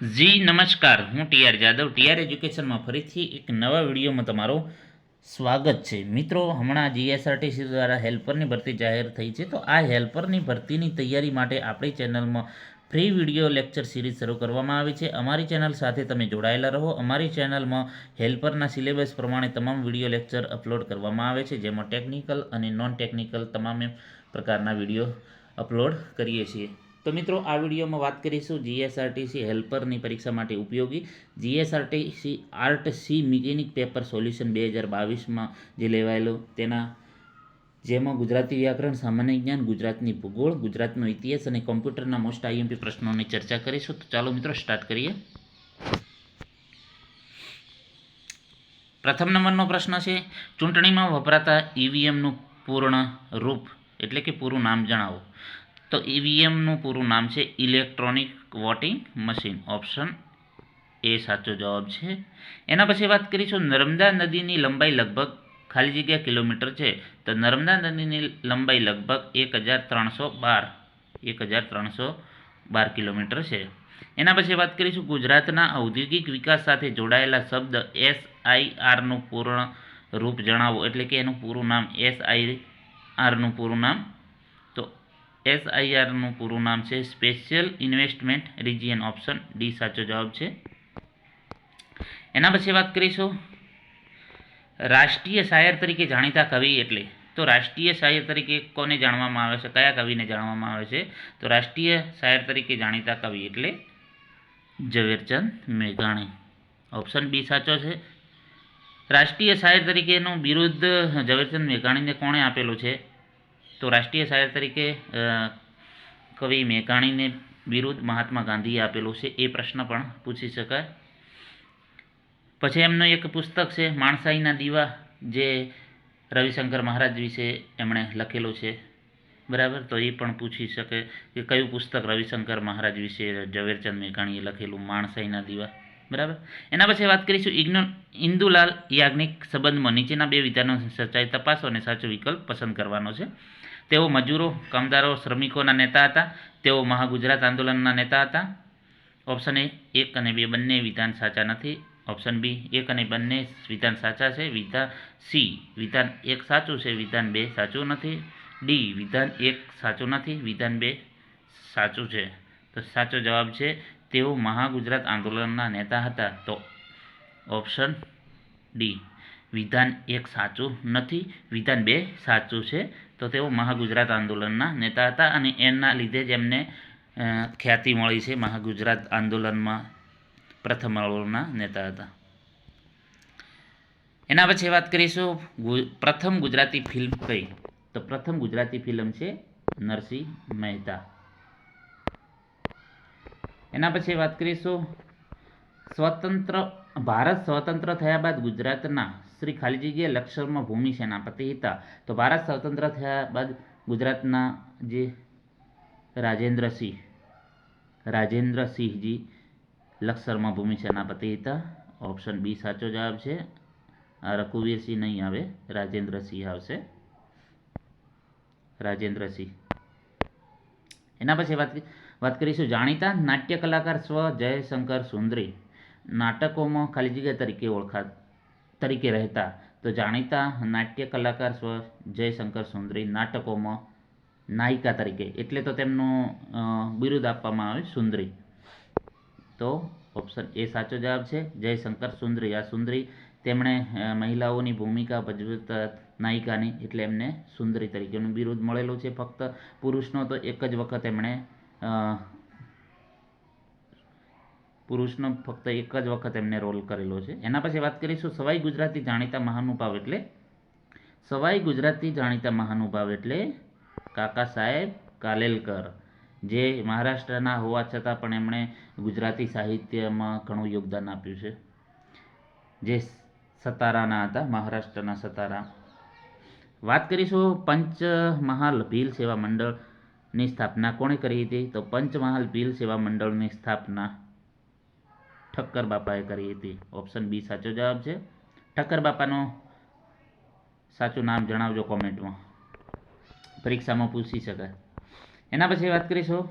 જી, નમસ્કાર. હું TR Jadav. TR એજ્યુકેશનમાં ફરીથી એક નવા વિડીયોમાં તમારું સ્વાગત છે. મિત્રો, હમણાં જીએસઆરટીસી દ્વારા હેલ્પરની ભરતી જાહેર થઈ છે. તો આ હેલ્પરની ભરતીની તૈયારી માટે આપણી ચેનલમાં ફ્રી વીડિયો લેક્ચર સિરીઝ શરૂ કરવામાં આવી છે. અમારી ચેનલ સાથે તમે જોડાયેલા રહો. અમારી ચેનલમાં હેલ્પરના સિલેબસ પ્રમાણે તમામ વીડિયો લેક્ચર અપલોડ કરવામાં આવે છે. જેમાં ટેકનિકલ અને નોન ટેકનિકલ તમામે પ્રકારના વીડિયો અપલોડ કરીએ છીએ. તો મિત્રો, આ વિડીયોમાં વાત કરીશું જીએસઆરટીસી હેલ્પરની પરીક્ષા માટે ઉપયોગી. GSRTC art C mechanic paper solution બે હજાર બાવીસમાં જે લેવાયેલું, તેના જેમાં ગુજરાતી વ્યાકરણ, સામાન્ય જ્ઞાન, ગુજરાતની ભૂગોળ, ગુજરાતનો ઇતિહાસ અને કોમ્પ્યુટરના મોસ્ટ આઈએમપી પ્રશ્નોની ચર્ચા કરીશું. તો ચાલો મિત્રો, સ્ટાર્ટ કરીએ. પ્રથમ નંબરનો પ્રશ્ન છે, ચૂંટણીમાં વપરાતા ઈવીએમનું પૂર્ણ રૂપ એટલે કે પૂરું નામ જણાવો. તો ઈવીએમનું પૂરું નામ છે electronic voting machine option A સાચો જવાબ છે. એના પછી વાત કરીશું નર્મદા નદીની લંબાઈ લગભગ ખાલી જગ્યા કિલોમીટર છે. તો નર્મદા નદીની લંબાઈ લગભગ એક હજાર ત્રણસો બાર, એક હજાર ત્રણસો બાર કિલોમીટર છે. એના પછી વાત કરીશું ગુજરાતના ઔદ્યોગિક વિકાસ સાથે જોડાયેલા શબ્દ એસ આઈ આરનું પૂર્ણ રૂપ જણાવો. એટલે કે એનું પૂરું નામ એસ આઈ આરનું પૂરું નામ એસ આઈઆરનું પૂરું નામ છે special investment region option. D સાચો જવાબ છે. એના પછી વાત કરીશું રાષ્ટ્રીય શાયર તરીકે જાણીતા કવિ એટલે. તો રાષ્ટ્રીય શાયર તરીકે કોને જાણવામાં આવે છે? કયા કવિને જાણવામાં આવે છે? તો રાષ્ટ્રીય શાયર તરીકે જાણીતા કવિ એટલે ઝવેરચંદ મેઘાણી. ઓપ્શન બી સાચો છે. રાષ્ટ્રીય શાયર તરીકેનું બિરુદ ઝવેરચંદ મેઘાણીને કોણે આપેલું છે? તો રાષ્ટ્રીય શાયર તરીકે કવિ મેઘાણીને વિરુદ્ધ મહાત્મા ગાંધીએ આપેલું છે એ પ્રશ્ન પણ પૂછી શકાય. પછી એમનું એક પુસ્તક છે, માણસાઈના દીવા, જે રવિશંકર મહારાજ વિશે એમણે લખેલું છે. બરાબર? તો એ પણ પૂછી શકે કે કયું પુસ્તક રવિશંકર મહારાજ વિશે ઝવેરચંદ મેઘાણીએ લખેલું, માણસાઈના દીવા? બરાબર? એના પછી વાત કરીશું ઇગ્નો, ઇન્દુલાલ યાજ્ઞિક સંબંધમાં નીચેના બે વિધાનો સચ્ચાઈ તપાસો અને સાચો વિકલ્પ પસંદ કરવાનો છે. તેઓ મજૂરો, કામદારો, શ્રમિકોના નેતા હતા. તેઓ મહાગુજરાત આંદોલનના નેતા હતા. ઓપ્શન એ, એક અને બે બંને વિધાન સાચા નથી. ઓપ્શન બી, એક અને બંને વિધાન સાચા છે. વિધાન સી, વિધાન એક સાચું છે. વિધાન બે સાચું નથી. ડી, વિધાન એક સાચું નથી. વિધાન બે સાચું છે. તો સાચો જવાબ છે, તેઓ મહાગુજરાત આંદોલનના નેતા હતા. તો ઓપ્શન ડી. વિધાન એક સાચું નથી, વિધાન બે સાચું છે. તો તેઓ મહાગુજરાત આંદોલનના નેતા હતા અને એના લીધે જ એમને ખ્યાતિ મળી છે મહાગુજરાત આંદોલનમાં પ્રથમ અવળના નેતા હતા. એના પછી વાત કરીશું પ્રથમ ગુજરાતી ફિલ્મ કઈ? તો પ્રથમ ગુજરાતી ફિલ્મ છે નરસિંહ મહેતા. એના પછી વાત કરીશું સ્વતંત્ર, ભારત સ્વતંત્ર થયા બાદ ગુજરાતના શ્રી ખાલી જગ્યા લક્ષરમાં ભૂમિ સેનાપતિ હતા. તો ભારત સ્વતંત્ર થયા બાદ ગુજરાતના જે રાજેન્દ્રસિંહ, રાજેન્દ્રસિંહજી લક્ષરમાં ભૂમિ સેનાપતિ હતા. ઓપ્શન બી સાચો જવાબ છે. આ રઘુવીરસિંહ નહીં આવે, રાજેન્દ્રસિંહ આવશે. રાજેન્દ્રસિંહ. એના પછી વાત વાત કરીશું જાણીતા નાટ્ય કલાકાર સ્વ જયશંકર સુંદરી. નાટકોમાં ખાલી જગ્યા તરીકે ઓળખા તરીકે રહેતા. તો જાણીતા નાટ્ય કલાકાર સ્વ જયશંકર સુંદરી નાટકોમાં નાયિકા તરીકે. એટલે તો તેમનું બિરુદ આપવામાં આવે સુંદરી. તો ઓપ્શન એ સાચો જવાબ છે, જયશંકર સુંદરી. આ સુંદરી તેમણે મહિલાઓની ભૂમિકા ભજવતા નાયિકાની એટલે એમને સુંદરી તરીકેનું બિરુદ મળેલું છે. ફક્ત પુરુષનો તો એક જ વખત એમણે પુરુષનો ફક્ત એક જ વખત એમને રોલ કરેલો છે. એના પછી વાત કરીશું સવાઈ ગુજરાતી જાણીતા મહાનુભાવ એટલે? સવાઈ ગુજરાતી જાણીતા મહાનુભાવ એટલે કાકા સાહેબ કાલેલકર, જે મહારાષ્ટ્રના હોવા છતાં પણ એમણે ગુજરાતી સાહિત્યમાં ઘણું યોગદાન આપ્યું છે. જે સતારાના હતા, મહારાષ્ટ્રના સતારા. વાત કરીશું પંચમહાલ ભીલ સેવા મંડળની સ્થાપના કોણે કરી હતી? તો પંચમહાલ ભીલ સેવા મંડળની સ્થાપના ઠક્કર બાપાએ કરી હતી. ઓપ્શન બી સાચો જવાબ છે. ઠક્કર બાપાનો સાચું નામ જણાવજો કોમેન્ટમાં. પરીક્ષામાં પૂછી શકાય. એના પછી વાત કરીશું.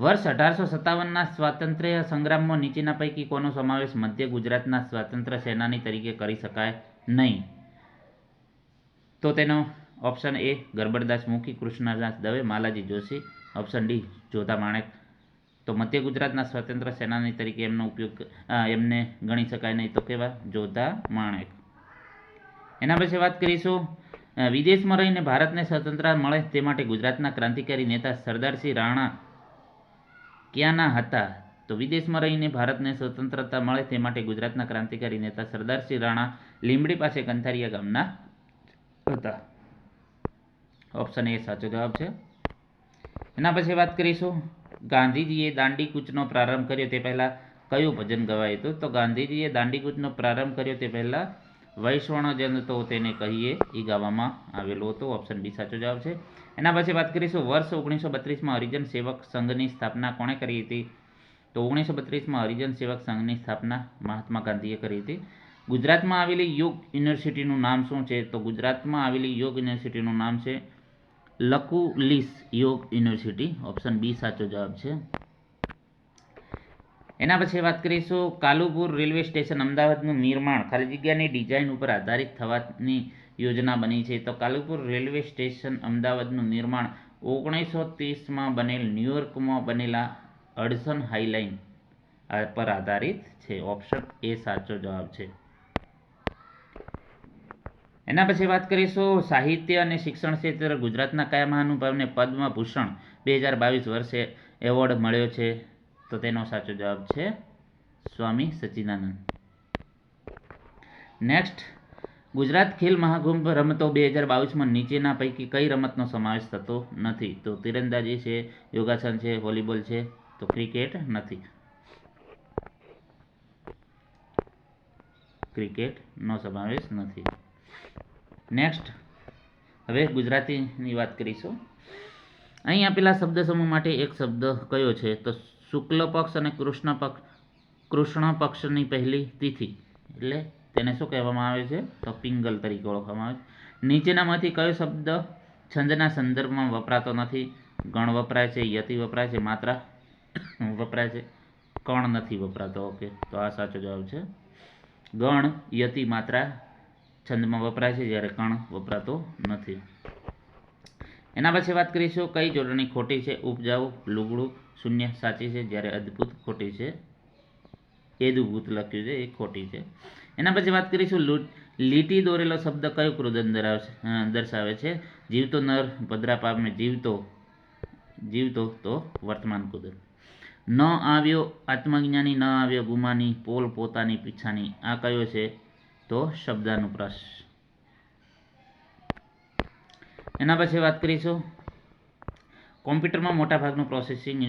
વર્ષ અઢારસો સત્તાવનના સ્વાતંત્ર્ય સંગ્રામમાં નીચેના પૈકી કોનો સમાવેશ મધ્ય ગુજરાતના સ્વાતંત્ર્ય સેનાની તરીકે કરી શકાય નહીં? તો તેનો option A Garbaddas, Mukhi, Krishnadas Dave, Malaji Joshi. Option D, Jodha Manek. તો મધ્ય ગુજરાતના સ્વતંત્ર સેનાની તરીકે એમનો ઉપયોગ એમને ગણી શકાય નહીં તો કેવા? જોધા માણેક. એના પછી વાત કરીશું વિદેશમાં રહીને ભારતને સ્વતંત્રતા મળે તે માટે ગુજરાતના ક્રાંતિકારી નેતા સરદારસિંહ રાણા ક્યાંના હતા? તો વિદેશમાં રહીને ભારતને સ્વતંત્રતા મળે તે માટે ગુજરાતના ક્રાંતિકારી નેતા સરદારસિંહ રાણા લીંબડી પાસે કંથારિયા ગામના હતા. ઓપ્શન એ સાચો જવાબ છે. એના પછી વાત કરીશું ગાંધીજીએ દાંડી કૂચનો પ્રારંભ કર્યો તે પહેલાં કયું ભજન ગવાયું હતું તો ગાંધીજીએ દાંડી કૂચનો પ્રારંભ કર્યો તે પહેલાં વૈષ્ણવજન તો તેને કહીએ એ ગાવામાં આવેલો હતો. ઓપ્શન બી સાચો જવાબ છે. એના પછી વાત કરીશું. વર્ષ ઓગણીસો બત્રીસમાં હરિજન સેવક સંઘની સ્થાપના કોણે કરી હતી? તો ઓગણીસો બત્રીસમાં હરિજન સેવક સંઘની સ્થાપના મહાત્મા ગાંધીએ કરી હતી. ગુજરાતમાં આવેલી યોગ યુનિવર્સિટીનું નામ શું છે? તો ગુજરાતમાં આવેલી યોગ યુનિવર્સિટીનું નામ છે લકુલિસ યોગ યુનિવર્સિટી, ઓપ્શન બી સાચો જવાબ છે. એના પછી વાત કરીશું કાલુપુર રેલવે સ્ટેશન અમદાવાદનું નિર્માણ. ખાલી જગ્યાની ડિઝાઇન ઉપર આધારિત થવાની યોજના બની છે. તો કાલુપુર રેલવે સ્ટેશન અમદાવાદનું નિર્માણ ઓગણીસો ત્રીસમાં બનેલ ન્યુયોર્કમાં બનેલા અડસન હાઈલાઇન પર આધારિત છે. ઓપ્શન એ સાચો જવાબ છે. એના પછી વાત કરીશું સાહિત્ય અને શિક્ષણ ક્ષેત્રે. ગુજરાતના કયા મહાનુભાવને પદ્મભૂષણ બે હજાર બાવીસ વર્ષે એવોર્ડ મળ્યો છે? તો તેનો સાચો જવાબ છે સ્વામી સચ્ચિદાનંદ નેક્સ્ટ ગુજરાત ખેલ મહાકુંભ રમતો બે હજાર બાવીસમાં નીચેના પૈકી કઈ રમતનો સમાવેશ થતો નથી? તો તીરંદાજી છે, યોગાસન છે, વોલીબોલ છે, તો ક્રિકેટ નથી. ક્રિકેટનો સમાવેશ નથી. નેક્સ્ટ હવે ગુજરાતીની વાત કરીશું. અહીં આપેલા શબ્દ સમૂહ માટે એક શબ્દ કયો છે? તો શુક્લ પક્ષ અને કૃષ્ણ પક્ષ, કૃષ્ણ પક્ષની પહેલી તિથિ. એટલે તેને શું કહેવામાં આવે છે? તો પિંગલ તરીકે ઓળખવામાં આવે છે. નીચેનામાંથી કયો શબ્દ છંદના સંદર્ભમાં વપરાતો નથી? ગણ વપરાય છે, યતિ વપરાય છે, માત્રા વપરાય છે. કણ નથી વપરાતો. ઓકે, તો આ સાચો જવાબ છે. ગણ, યતિ, માત્રા છંદમાં વપરાય છે જ્યારે કણ વપરાતો નથી. એના પછી વાત કરીશું કઈ જોડણી ખોટી છે? ઉપજાઉ, લુગડું, શૂન્ય, સાચી છે જ્યારે અદ્ભુત, ખોટી છે. એદુભૂત લખ્યું છે, એ ખોટી છે. એના પછી વાત કરીશું લીટી દોરેલો શબ્દ કયો ક્રોધન દર્શાવે છે, જીવતો નર, ભદ્રા પામે જીવતો જીવતો તો વર્તમાન કુદરત. ન આવ્યો આત્મજ્ઞાની, ન આવ્યો ગુમાની, પોલ પોતાની પીછાની. આ કયો છે? તો શબ્દાનુપ્રાસ એના પછી વાત કરીશું. કોમ્પ્યુટરમાં મોટાભાગનું પ્રોસેસિંગ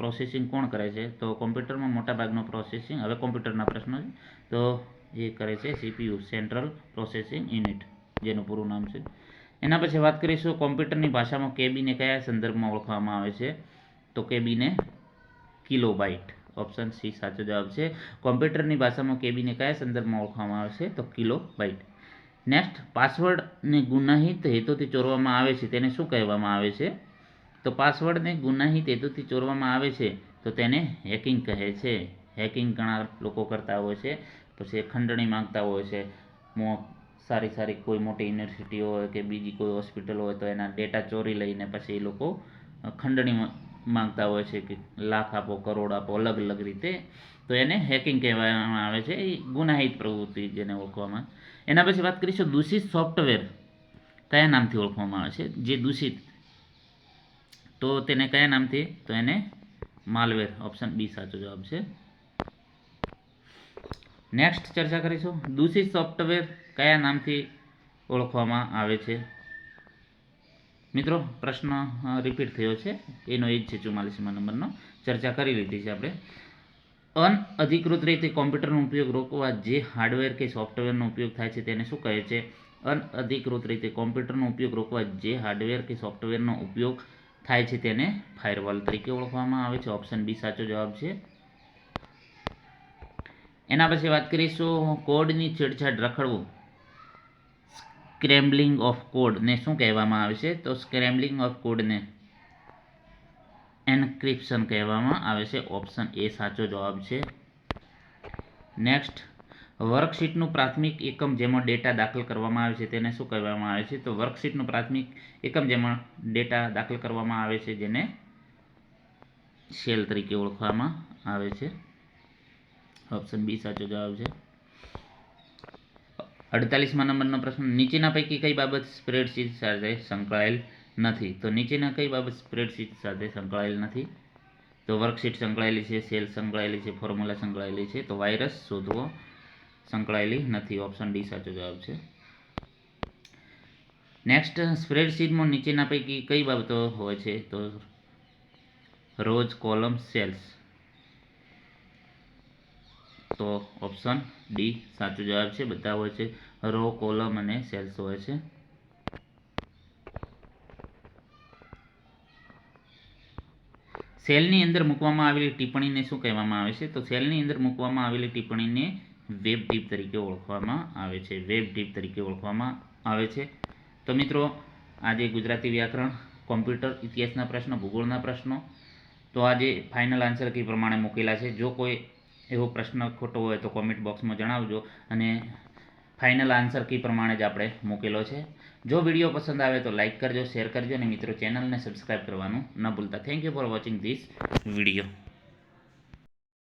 પ્રોસેસિંગ કોણ કરે છે? તો કોમ્પ્યુટરમાં મોટાભાગનું પ્રોસેસિંગ હવે કોમ્પ્યુટરના પ્રશ્નો છે. તો એ કરે છે સીપીયુ સેન્ટ્રલ પ્રોસેસિંગ યુનિટ જેનું પૂરું નામ છે. એના પછી વાત કરીશું કોમ્પ્યુટરની ભાષામાં કેબીને કયા સંદર્ભમાં ઓળખવામાં આવે છે? તો કેબીને કિલોબાઇટ ઓપ્શન સી સાચો જવાબ છે. કોમ્પ્યુટરની ભાષામાં કેબીને કયા સંદર્ભમાં ઓળખવામાં આવે છે? તો કિલોબાઇટ નેક્સ્ટ પાસવર્ડને ગુનાહિત હેતુથી ચોરવામાં આવે છે. તેને શું કહેવામાં આવે છે? તો પાસવર્ડને ગુનાહિત હેતુથી ચોરવામાં આવે છે, તો તેને હેકિંગ કહે છે. હેકિંગ ઘણા લોકો કરતા હોય છે, પછી ખંડણી માંગતા હોય છે. સારી સારી કોઈ મોટી યુનિવર્સિટી હોય કે બીજી કોઈ હોસ્પિટલ હોય તો એના ડેટા ચોરી લઈને પછી એ લોકો ખંડણી માંગતા હોય છે કે લાખ આપો, કરોડ આપો, અલગ અલગ રીતે. તો એને હેકિંગ કહેવામાં આવે છે. એ ગુનાહિત પ્રવૃત્તિ જેને ઓળખવામાં એના પછી વાત કરીશું દૂષિત સોફ્ટવેર કયા નામથી ઓળખવામાં આવે છે? જે દૂષિત. તો તેને કયા નામથી? તો એને માલવેર ઓપ્શન બી સાચો જવાબ છે. નેક્સ્ટ ચર્ચા કરીશું. દૂષિત સોફ્ટવેર કયા નામથી ઓળખવામાં આવે છે? મિત્રો, પ્રશ્ન રિપીટ થયો છે. એનો એ જ છે ચુમ્માલીસમાં નંબરનો. ચર્ચા કરી લીધી છે આપણે. અનઅધિકૃત રીતે કોમ્પ્યુટરનો ઉપયોગ રોકવા જે હાર્ડવેર કે સોફ્ટવેરનો ઉપયોગ થાય છે તેને શું કહે છે? અનઅધિકૃત રીતે કોમ્પ્યુટરનો ઉપયોગ રોકવા જે હાર્ડવેર કે સોફ્ટવેરનો ઉપયોગ થાય છે તેને ફાયરવોલ તરીકે ઓળખવામાં આવે છે. ઓપ્શન બી સાચો જવાબ છે. એના પછી વાત કરીશું કોડની છેડછાડ રખડવું. સ્ક્રેમ્બલિંગ ઓફ કોડને શું કહેવામાં આવે છે? તો સ્ક્રેમ્બલિંગ ઓફ કોડને એન્ક્રિપ્શન કહેવામાં આવે છે. ઓપ્શન એ સાચો જવાબ છે. નેક્સ્ટ, વર્કશીટનું પ્રાથમિક એકમ જેમાં ડેટા દાખલ કરવામાં આવે છે તેને શું કહેવામાં આવે છે? તો વર્કશીટનું પ્રાથમિક એકમ જેમાં ડેટા દાખલ કરવામાં આવે છે જેને સેલ તરીકે ઓળખવામાં આવે છે. ઓપ્શન બી સાચો જવાબ છે. અડતાલીસમાં નંબરનો પ્રશ્ન, નીચેના પૈકી કઈ બાબત સ્પ્રેડશીટ સાથે સંકળાયેલ નથી? તો નીચેના કઈ બાબત સ્પ્રેડશીટ સાથે સંકળાયેલ નથી? તો વર્કશીટ સંકળાયેલી છે, સેલ સંકળાયેલી છે, ફોર્મ્યુલા સંકળાયેલી છે, તો વાયરસ શોધવો સંકળાયેલી નથી. ઓપ્શન ડી સાચો જવાબ છે. નેક્સ્ટ સ્પ્રેડશીટમાં નીચેના પૈકી કઈ બાબતો હોય છે? તો રોજ કોલમ સેલ્સ. તો ઓપ્શન ડી સાચો જવાબ છે. બધા હોય છે. રો કોલમ અને સેલ્સ હોય છે. સેલની અંદર મૂકવામાં આવેલી ટિપ્પણીને શું કહેવામાં આવે છે? તો સેલની અંદર મૂકવામાં આવેલી ટિપ્પણીને વેબ ટીપ તરીકે ઓળખવામાં આવે છે. વેબ ટીપ તરીકે ઓળખવામાં આવે છે. તો મિત્રો, આજે ગુજરાતી વ્યાકરણ કોમ્પ્યુટર ઇતિહાસના પ્રશ્નો, ભૂગોળના પ્રશ્નો, તો આજે ફાઇનલ આન્સર કઈ પ્રમાણે મૂકેલા છે. જો કોઈ એવો પ્રશ્ન ખોટો હોય તો કોમેન્ટ બોક્સમાં જણાવજો અને ફાઇનલ આન્સર કી પ્રમાણે જ આપણે મૂકેલો છે. જો વીડિયો પસંદ આવે તો લાઇક કરજો શેર કરજો અને મિત્રો ચેનલને સબસ્ક્રાઈબ કરવાનું ન ભૂલતા. Thank you for watching this video